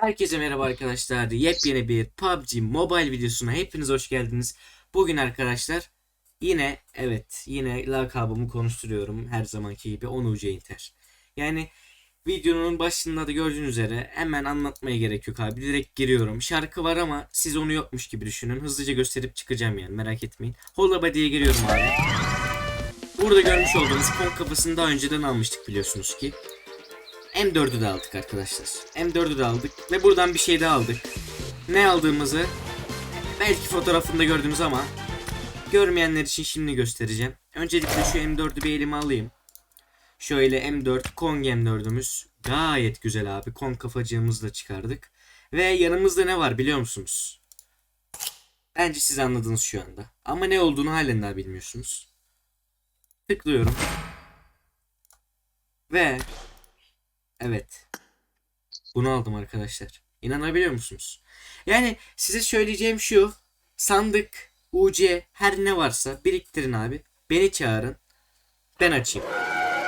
Herkese merhaba arkadaşlar. Yepyeni bir PUBG Mobile videosuna hepiniz hoş geldiniz. Bugün arkadaşlar yine evet yine lakabımı konuşturuyorum her zamanki gibi Onuce Inter. Yani videonun başında da gördüğünüz üzere hemen anlatmaya gerek yok abi. Direkt giriyorum. Şarkı var ama siz onu yokmuş gibi düşünün. Hızlıca gösterip çıkacağım yani merak etmeyin. Holla Body'ye giriyorum abi. Burada görmüş olduğunuz kol kafasını daha önceden almıştık biliyorsunuz ki. M4'ü de aldık arkadaşlar. M4'ü de aldık ve buradan bir şey daha aldık. Ne aldığımızı belki fotoğrafında gördünüz ama görmeyenler için şimdi göstereceğim. Öncelikle şu M4'ü bir elime alayım. Şöyle M4 Kong M4'ümüz gayet güzel abi. Kong kafacığımızı da çıkardık. Ve yanımızda ne var biliyor musunuz? Bence siz anladınız şu anda. Ama ne olduğunu halen daha bilmiyorsunuz. Tıklıyorum. Ve Evet. Bunu aldım arkadaşlar. İnanabiliyor musunuz? Yani size söyleyeceğim şu. Sandık, UC her ne varsa biriktirin abi. Beni çağırın. Ben açayım.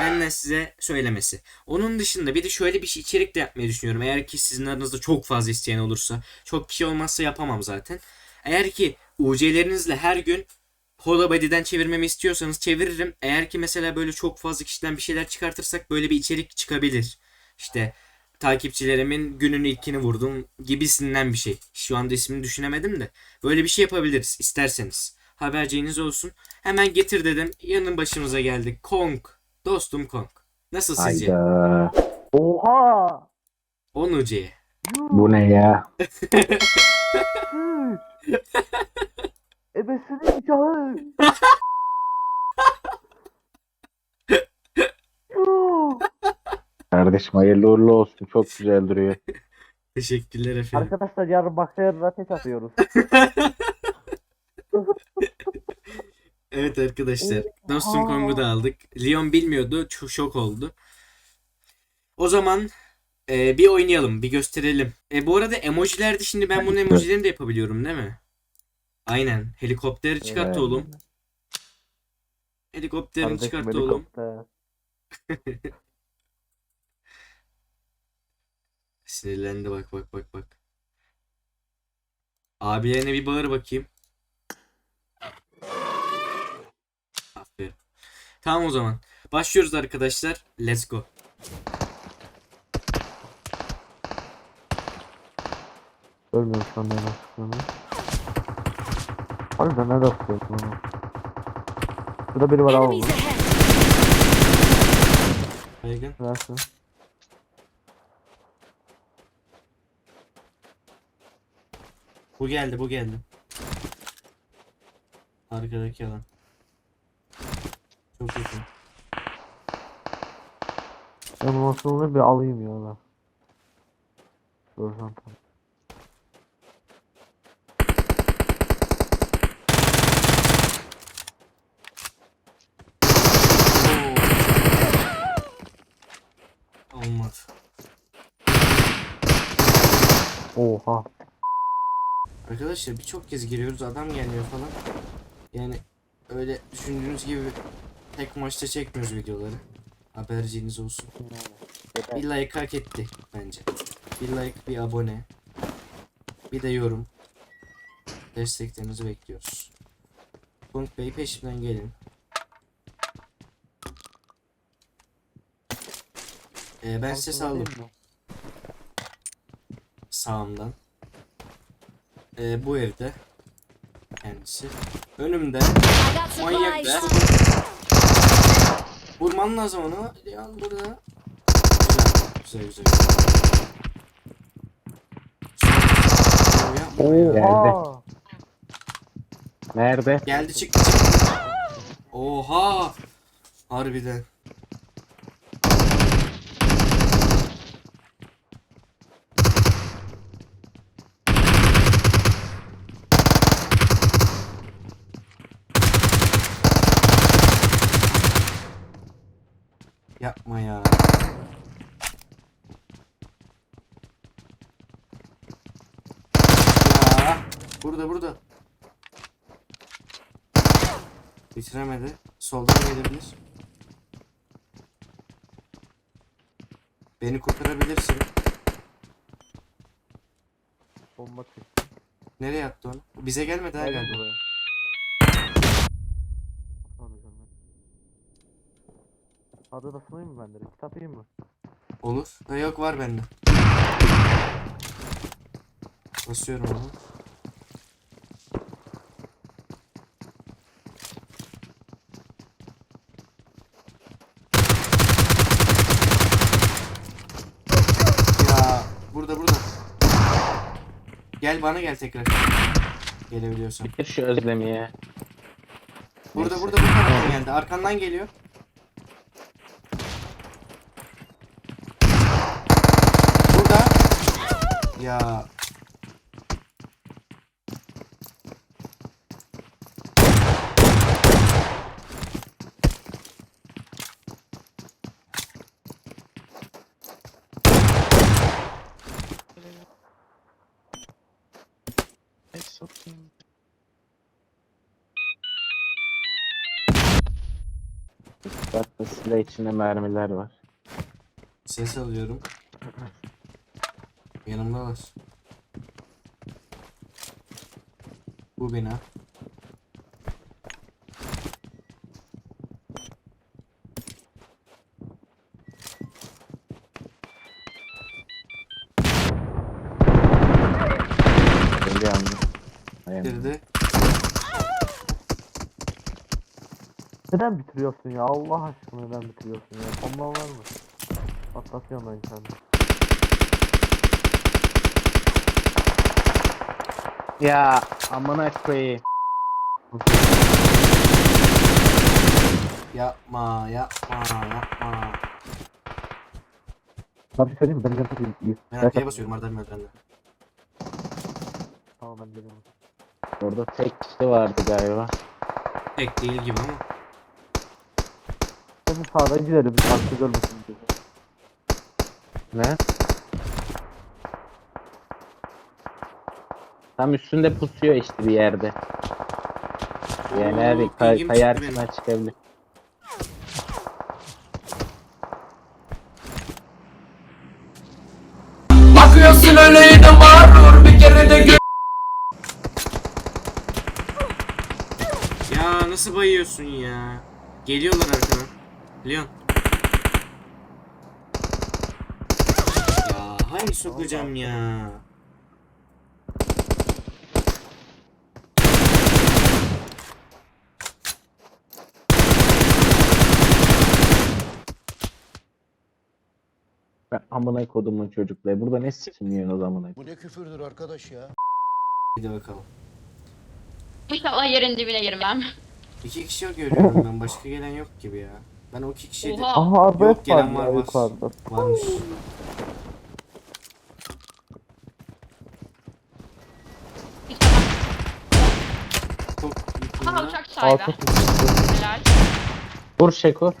Benden size söylemesi. Onun dışında bir de şöyle bir şey içerik de yapmayı düşünüyorum. Eğer ki sizin aranızda çok fazla isteyen olursa. Çok kişi olmazsa yapamam zaten. Eğer ki UC'lerinizle her gün Holobody'den çevirmemi istiyorsanız çeviririm. Eğer ki mesela böyle çok fazla kişiden bir şeyler çıkartırsak böyle bir içerik çıkabilir. İşte takipçilerimin günün ilkini vurdum gibisinden bir şey. Şu anda ismini düşünemedim de. Böyle bir şey yapabiliriz isterseniz. Haberciğiniz olsun. Hemen getir dedim. Yanın başımıza geldi. Kong. Dostum Kong. Nasıl sizce? Hayda. Oha! 10 UC'ye. Bu ne ya? Ebesinin nikahı. Kardeşim hayırlı uğurlu olsun. Çok güzel duruyor. Teşekkürler efendim. Arkadaşlar yarın Baksayar'da ateş atıyoruz. Evet arkadaşlar. Dostum Kong'u da aldık. Leon bilmiyordu. Çok şok oldu. O zaman e, bir oynayalım. Bir gösterelim. E, bu arada emojilerde şimdi ben bunun emojilerini de yapabiliyorum değil mi? Aynen. Helikopteri çıkart Evet. oğlum. Helikopterini Kardeşim, çıkart oğlum. helikopter. Sinirlendi bak bak bak bak. Abilerine bir bağır bakayım. Aferin. Tamam o zaman. Başlıyoruz arkadaşlar. Let's go. Ölmüyorum şu an neden sıkıyorum. Harbiden nerede sıkıyorum onu? Şurada biri var ahead! Baygın. Versin. Bu geldi bu geldi. Arkadaki alan. Çok yakın. Ben masalını bir alayım ya ben. Görsen tamam. Oo. Olmadı. Oha. Arkadaşlar birçok kez giriyoruz adam gelmiyor falan. Yani öyle düşündüğünüz gibi tek maçta çekmiyoruz videoları. Haberciniz olsun. Bir like hak etti bence. Bir like, bir abone. Bir de yorum. Desteklerinizi bekliyoruz. Punk Bey peşimden gelin. Ee, ben size saldım sağımdan. Ee, bu evde kendisi. Önümde manyak be. Vurman lazım onu. Leon burada. Güzel güzel güzel. Yapma ya. Oha. Nerede? Geldi çıktı çıktı. Oha. Harbiden. Yapma ya. Ya. Burada burada. Bitiremedi. Soldan gelebilir. Beni kurtarabilirsin. Bomba. Nereye attı onu? Bize gelmedi ha galiba. Adı da sunayım mı ben direkt? Kitap yiyeyim mi? Olur. Ha, yok var bende. Basıyorum onu. Ya burada burada. Gel bana gel tekrar. Gelebiliyorsan. Bitir şu özlemi ya. Burada Neyse. burada bu tarafa geldi. Arkandan geliyor. Burada. Ya. Bak da silah içinde mermiler var. Ses alıyorum. Yanımdalar. Bu bina. Bitirdi. Neden bitiriyorsun ya? Allah aşkına neden bitiriyorsun ya? Bomba var mı? Patlatıyorum ben kendimi. Ya amına koyayım. Yapma, yapma, yapma. Abi söyleyeyim mi? Ben canım çok iyi. Ben arkaya basıyorum Arda merdivende. Tamam ben geliyorum. Orada tek kişi vardı galiba. Tek değil gibi ama. Şimdi sağdan gidelim. Bir farklı görmesin diye. Ne? Tam üstünde pusuyor işte bir yerde. Yani Oo, kay pingim kayar çıktı benim. çıkabilir. Bakıyorsun öyle de mağrur bir kere de gö- Ya nasıl bayıyorsun ya? Geliyorlar arkadan. Biliyorsun. Ya hangi sokacağım ya? Ben amına kodumun çocukları. Burada ne sikim yiyorsun o zamana? Bu ne küfürdür arkadaş ya? Hadi bakalım. İnşallah yerin dibine girmem. İki kişi görüyorum ben. Başka gelen yok gibi ya. Ben o iki kişiydi. Oha. Aha Yok, gelen var var, ya var. yukarıda. Varmış. Çok Aha uçak sahibi. Altı Helal. Vur Şeko.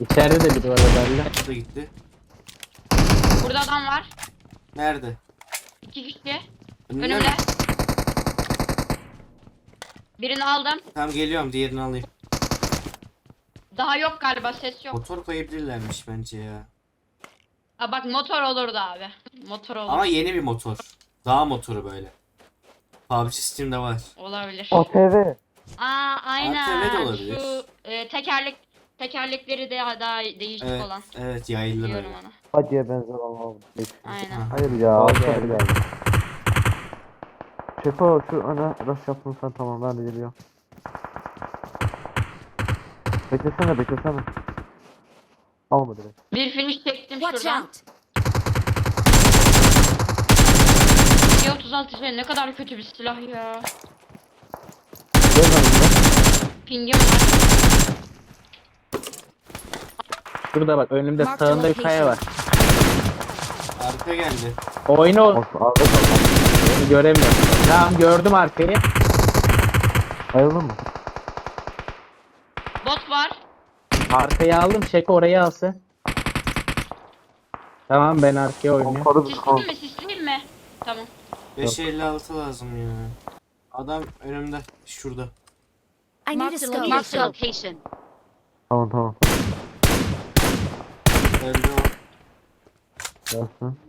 İçeride de biri var herhalde. O da gitti. Burada adam var. Nerede? İki kişi. Önümde Önümde. Birini aldım. Tamam geliyorum diğerini alayım. Daha yok galiba ses yok. Motor koyabilirlermiş bence ya. Aa bak motor olurdu abi. Motor olur. Ama yeni bir motor. Dağ motoru böyle. PUBG Steam'de var. Olabilir. ATV. Aa aynen. ATV de olabilir. Şu e, tekerlek tekerlekleri de daha değişik Evet, olan. evet yayılır Biliyorum öyle. onu. Hadiye benzer Allah'ım. Aynen. Ha. Hayır ya. Al Altta Şefo şu ana rush yaptın sen tamam ben de geliyorum. Beklesene beklesene. Alma direkt. Bir finish çektim Watch şuradan. out! G36 ne kadar kötü bir silah ya. Gel lan Pingim var. Şurada bak önümde Mark the sağında bir kaya var. Arka geldi. Oyna o. Olsun arda kal. Onu göremiyorum. Tamam gördüm arkayı. Ayrıldın mı? Bot var. Arkayı aldım. Şeko orayı alsın. Tamam ben arkaya oynuyorum. Yukarı bir. Sisleyeyim mi? Sisleyeyim mi? Tamam. 556 lazım ya. Adam önümde. Şurada. I need a Marked a scope. Marked a location. Tamam tamam. Öldü o.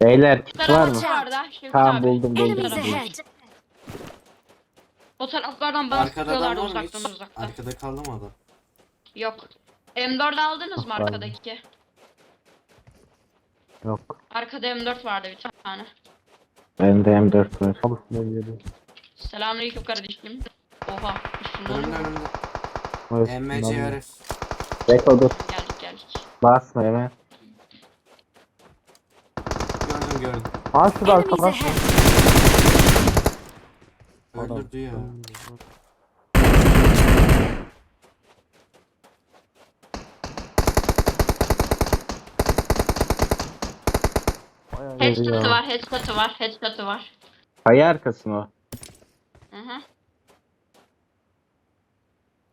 Beyler kit var mı? Tarafı var da. Şimdi Tamam abi. buldum buldum. Enemies buldum. ahead. O taraflardan bana Arkada adam sıkıyorlardı var mı hiç? uzaktan uzaktan. Arkada kaldı mı adam? Yok. M4 aldınız mı Yok, aldım. arkadaki? Yok. Arkada M4 vardı bir tane. Bende M4 var. Tam üstüne geliyor. Selamünaleyküm kardeşim. Oha. Üstünden Önümde önümde. Evet, MC bundan- Arif. Beko dur. geldik geldik. Basma hemen. Gördüm. Aa şurada Enemies arkadan. ahead. Öldürdü ya. Bayağı yeri Headshot'ı ya. var, headshot'ı var, headshot'ı var. Kaya arkası mı o? Hı hı.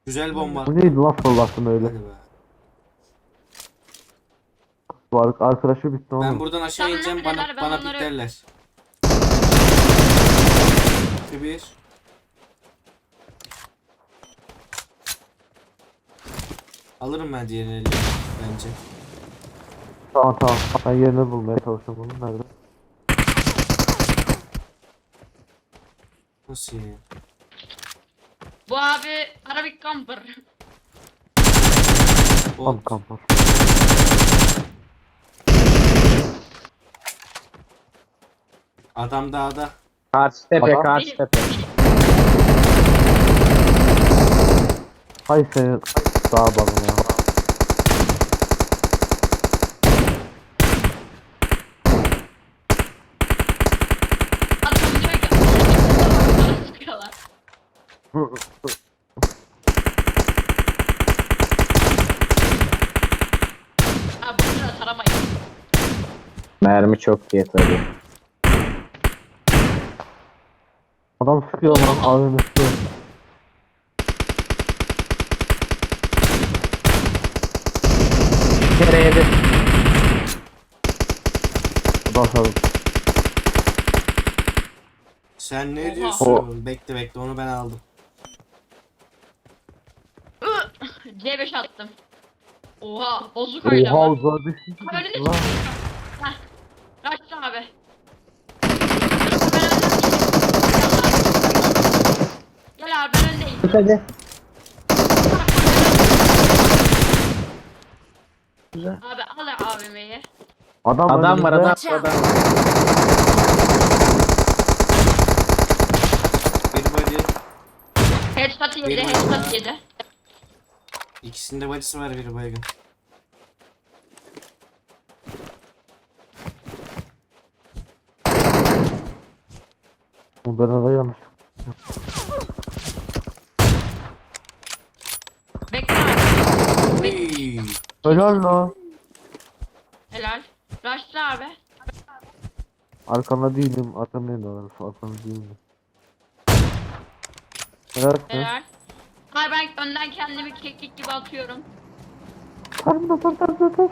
Güzel bomba. Bu neydi lan fırlattın öyle? Hadi be. Bu ar- arkadaşı bitti oğlum. Ben buradan aşağı Tamam, ineceğim bana neredeler? Ben bana onları- piklerler. Bir bir. Alırım ben diğerini eline, bence. Tamam tamam. Ben yerini bulmaya çalışıyorum bunun nerede? Nasıl yani? Bu abi Arabik Camper. Bot. kampar. Adam dağda. Karşı tepe Adam- karşı tepe. Hay senin sağ bakın ya. Adam diyor ki bana sıkıyorlar. Ha bu sıra taramayın. Mermi çok tabii. Adam sıkıyor lan ağzını üstü. Bir kere yedi. Bakalım. Sen ne Oha. diyorsun? Bekle bekle onu ben aldım. C5 attım. Oha bozuk öyle Oha ama. uzağa düştü. Önünü Lan. Heh. Kaçtı abi. Gel ben öndeyim. Tut hadi. Abi al AVM'yi. Adam, Adam var adam adam. Bir body. Headshot yedi, Benim headshot yedi. İkisinde body'si var biri baygın. Bu da yanlış. Bekle abi. Uy. Helal lan. Helal. Rush'la abi. Arkanda değilim. Arkandayım da. Arkanda değilim. Helal. Helal. Hayır ben önden kendimi keklik gibi atıyorum. Tarım da tar tar tar tar.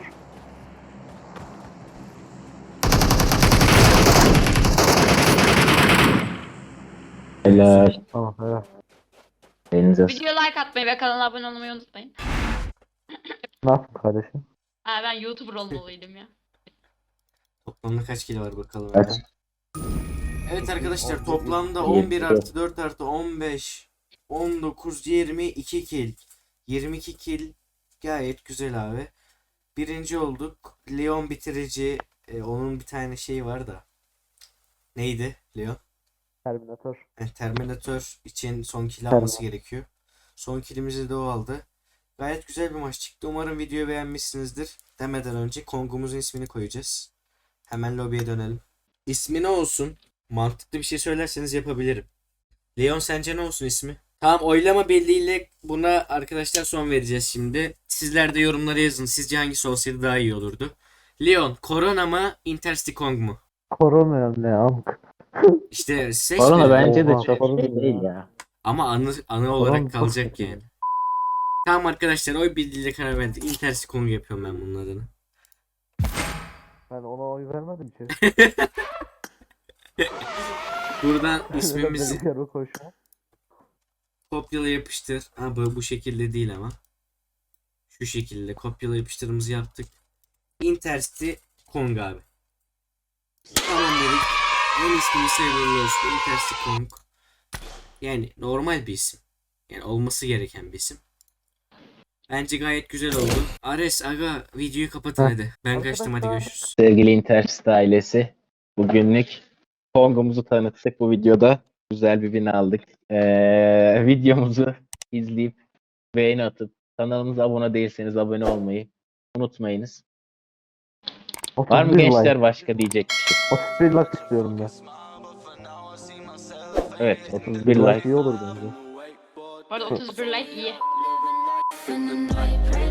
Helal. Tamam helal. Elinize. Video like atmayı ve kanala abone olmayı unutmayın. Ne yaptın kardeşim? Ha ben YouTuber olmalıydım ya. Toplamda kaç kilo var bakalım. Kaç? Evet arkadaşlar toplamda Yirmi 11 kilo. artı 4 artı 15 19 22 kill 22 kill gayet güzel abi. Birinci olduk. Leon bitirici e, onun bir tane şeyi var da. Neydi Leon? Terminator. E, Terminator için son kill alması gerekiyor. Son killimizi de o aldı. Gayet güzel bir maç çıktı. Umarım videoyu beğenmişsinizdir. Demeden önce Kong'umuzun ismini koyacağız. Hemen lobiye dönelim. İsmi ne olsun? Mantıklı bir şey söylerseniz yapabilirim. Leon sence ne olsun ismi? Tamam oylama birliğiyle buna arkadaşlar son vereceğiz şimdi. Sizler de yorumlara yazın. Sizce hangisi olsaydı daha iyi olurdu? Leon, Korona mı, Intercity Kong mu? Korona ne amk. İşte seç birini. bence de çok şey değil ya. Ama anı, anı olarak kalacak yani. Tamam arkadaşlar oy birliğiyle karar verdik. Intercity Kong yapıyorum ben bunun adını. Ben ona oy vermedim ki. Buradan ismimizi kopyala yapıştır. Ha bu, bu şekilde değil ama. Şu şekilde kopyala yapıştırımızı yaptık. Intercity Kong abi. Tamam dedik. En ismimiz hayırlı olsun. Interstick Kong. Yani normal bir isim. Yani olması gereken bir isim. Bence gayet güzel oldu. Ares aga videoyu kapatın Heh. hadi. Ben kaçtım hadi görüşürüz. Sevgili Interst ailesi, bugünlük Kong'umuzu tanıttık bu videoda. Güzel bir win aldık. Ee, videomuzu izleyip beğeni atıp kanalımıza abone değilseniz abone olmayı unutmayınız. Var mı 31 gençler like. başka diyecek bir şey? 31 like istiyorum ben. Evet 31 Bir like. iyi olur bence. Bu arada 31 like iyi. In the night,